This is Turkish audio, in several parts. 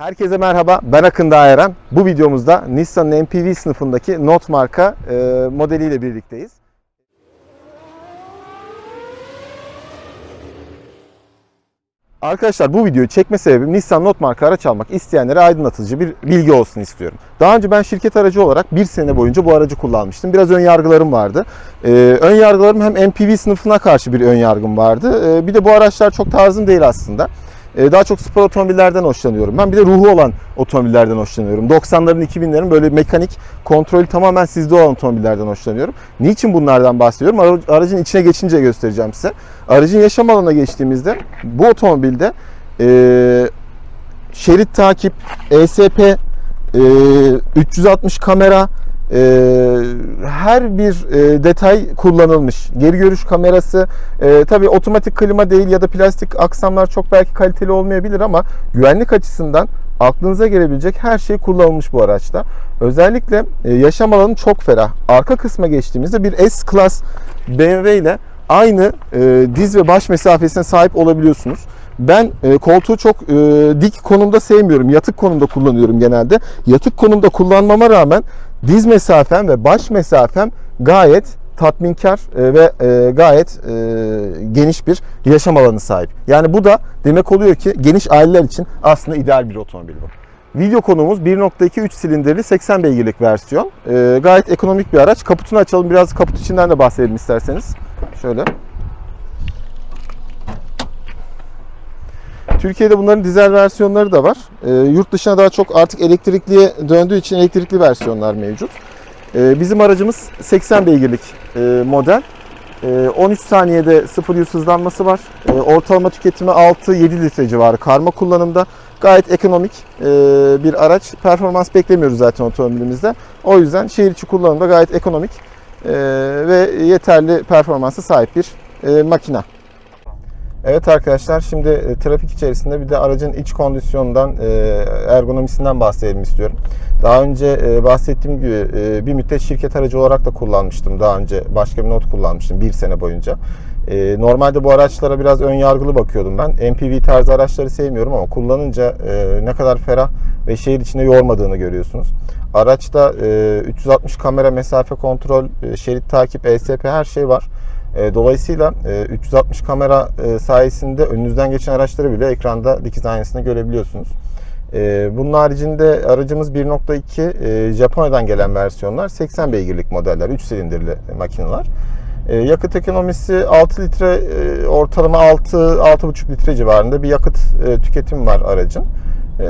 Herkese merhaba, ben Akın Dağeren. Bu videomuzda Nissan'ın MPV sınıfındaki Note marka e, modeliyle birlikteyiz. Arkadaşlar bu videoyu çekme sebebim Nissan Note marka araç almak isteyenlere aydınlatıcı bir bilgi olsun istiyorum. Daha önce ben şirket aracı olarak bir sene boyunca bu aracı kullanmıştım. Biraz ön yargılarım vardı. Ee, ön yargılarım hem MPV sınıfına karşı bir ön yargım vardı. Ee, bir de bu araçlar çok tarzım değil aslında. Ee, daha çok spor otomobillerden hoşlanıyorum. Ben bir de ruhu olan otomobillerden hoşlanıyorum. 90'ların 2000'lerin böyle mekanik kontrolü tamamen sizde olan otomobillerden hoşlanıyorum. Niçin bunlardan bahsediyorum? Ara- Aracın içine geçince göstereceğim size. Aracın yaşam alanına geçtiğimizde bu otomobilde e, şerit takip, ESP, e, 360 kamera, e, her bir e, detay kullanılmış. Geri görüş kamerası, e, tabii otomatik klima değil ya da plastik aksamlar çok belki kaliteli olmayabilir ama güvenlik açısından aklınıza gelebilecek her şey kullanılmış bu araçta. Özellikle e, yaşam alanı çok ferah. Arka kısma geçtiğimizde bir S-Class BMW ile aynı e, diz ve baş mesafesine sahip olabiliyorsunuz. Ben e, koltuğu çok e, dik konumda sevmiyorum. Yatık konumda kullanıyorum genelde. Yatık konumda kullanmama rağmen diz mesafem ve baş mesafem gayet tatminkar e, ve e, gayet e, geniş bir yaşam alanı sahip. Yani bu da demek oluyor ki geniş aileler için aslında ideal bir otomobil bu. Video konumuz 1.2 3 silindirli 80 beygirlik versiyon. Gayet ekonomik bir araç. Kaputunu açalım. Biraz kaput içinden de bahsedelim isterseniz. Şöyle. Türkiye'de bunların dizel versiyonları da var. E, yurt dışına daha çok artık elektrikliye döndüğü için elektrikli versiyonlar mevcut. E, bizim aracımız 80 beygirlik e, model. E, 13 saniyede 0-100 hızlanması var. E, ortalama tüketimi 6-7 litre civarı karma kullanımda. Gayet ekonomik e, bir araç. Performans beklemiyoruz zaten otomobilimizde. O yüzden şehir içi kullanımda gayet ekonomik e, ve yeterli performansa sahip bir e, makina. Evet arkadaşlar şimdi e, trafik içerisinde bir de aracın iç kondisyonundan, e, ergonomisinden bahsedelim istiyorum. Daha önce e, bahsettiğim gibi bir müddet şirket aracı olarak da kullanmıştım. Daha önce başka bir not kullanmıştım bir sene boyunca. Normalde bu araçlara biraz ön yargılı bakıyordum ben. MPV tarzı araçları sevmiyorum ama kullanınca ne kadar ferah ve şehir içinde yormadığını görüyorsunuz. Araçta e, 360 kamera mesafe kontrol, şerit takip, ESP her şey var. E, Dolayısıyla e, 360 kamera e, sayesinde önünüzden geçen araçları bile ekranda dikiz aynasında görebiliyorsunuz. E, Bunun haricinde aracımız 1.2 e, Japonya'dan gelen versiyonlar 80 beygirlik modeller, 3 silindirli makineler. E, Yakıt ekonomisi 6 litre e, ortalama 6-6,5 litre civarında bir yakıt e, tüketimi var aracın. E,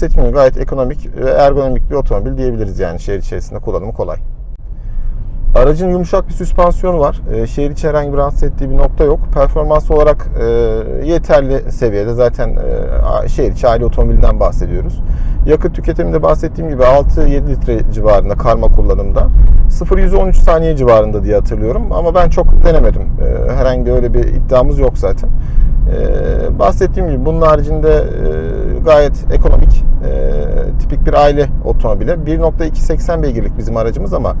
gibi gayet ekonomik ve ergonomik bir otomobil diyebiliriz yani şehir içerisinde kullanımı kolay. Aracın yumuşak bir süspansiyonu var. E, şehir içi herhangi bir rahatsız ettiği bir nokta yok. Performans olarak e, yeterli seviyede. Zaten e, şehir içi aile otomobilden bahsediyoruz. Yakıt tüketiminde bahsettiğim gibi 6-7 litre civarında karma kullanımda. 0-113 saniye civarında diye hatırlıyorum. Ama ben çok denemedim. E, herhangi öyle bir iddiamız yok zaten. E, bahsettiğim gibi bunun haricinde e, gayet ekonomik, e, tipik bir aile otomobili. 1.2 80 beygirlik bizim aracımız ama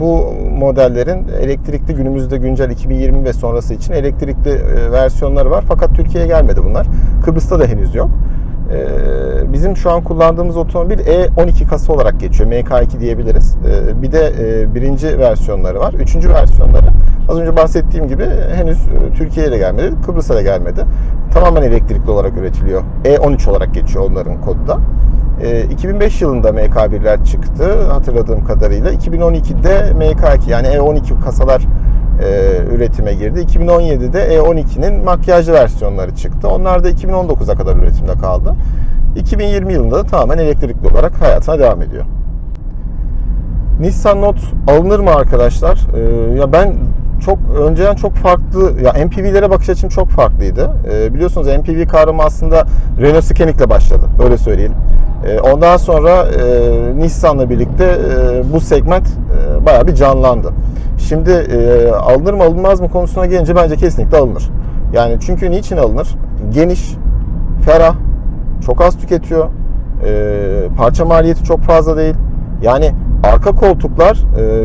bu modellerin elektrikli günümüzde güncel 2020 ve sonrası için elektrikli e, versiyonları var. Fakat Türkiye'ye gelmedi bunlar. Kıbrıs'ta da henüz yok. E, bizim şu an kullandığımız otomobil E12 kasa olarak geçiyor. MK2 diyebiliriz. E, bir de e, birinci versiyonları var. Üçüncü versiyonları az önce bahsettiğim gibi henüz e, Türkiye'ye de gelmedi. Kıbrıs'a da gelmedi. Tamamen elektrikli olarak üretiliyor. E13 olarak geçiyor onların kodu da. E, 2005 yılında MK1'ler çıktı hatırladığım kadarıyla. 2012'de MK2 yani E12 kasalar e, üretime girdi. 2017'de E12'nin makyajlı versiyonları çıktı. Onlar da 2019'a kadar üretimde kaldı. 2020 yılında da tamamen elektrikli olarak hayatına devam ediyor. Nissan Note alınır mı arkadaşlar? Ee, ya ben çok önceden çok farklı ya MPV'lere bakış açım çok farklıydı. Ee, biliyorsunuz MPV kavramı aslında Renault Scanic'le başladı. Öyle söyleyelim. Ee, ondan sonra e, Nissan'la birlikte e, bu segment e, bayağı bir canlandı. Şimdi e, alınır mı alınmaz mı konusuna gelince bence kesinlikle alınır. Yani çünkü niçin alınır? Geniş, ferah, çok az tüketiyor. E, parça maliyeti çok fazla değil. Yani arka koltuklar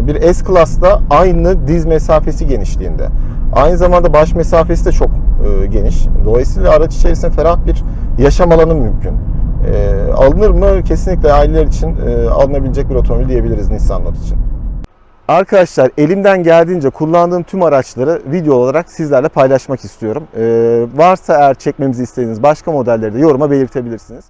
bir S-Class'la aynı diz mesafesi genişliğinde. Aynı zamanda baş mesafesi de çok geniş. Dolayısıyla araç içerisinde ferah bir yaşam alanı mümkün. E, alınır mı? Kesinlikle aileler için e, alınabilecek bir otomobil diyebiliriz Nissan Note için. Arkadaşlar elimden geldiğince kullandığım tüm araçları video olarak sizlerle paylaşmak istiyorum. E, varsa eğer çekmemizi istediğiniz başka modelleri de yoruma belirtebilirsiniz.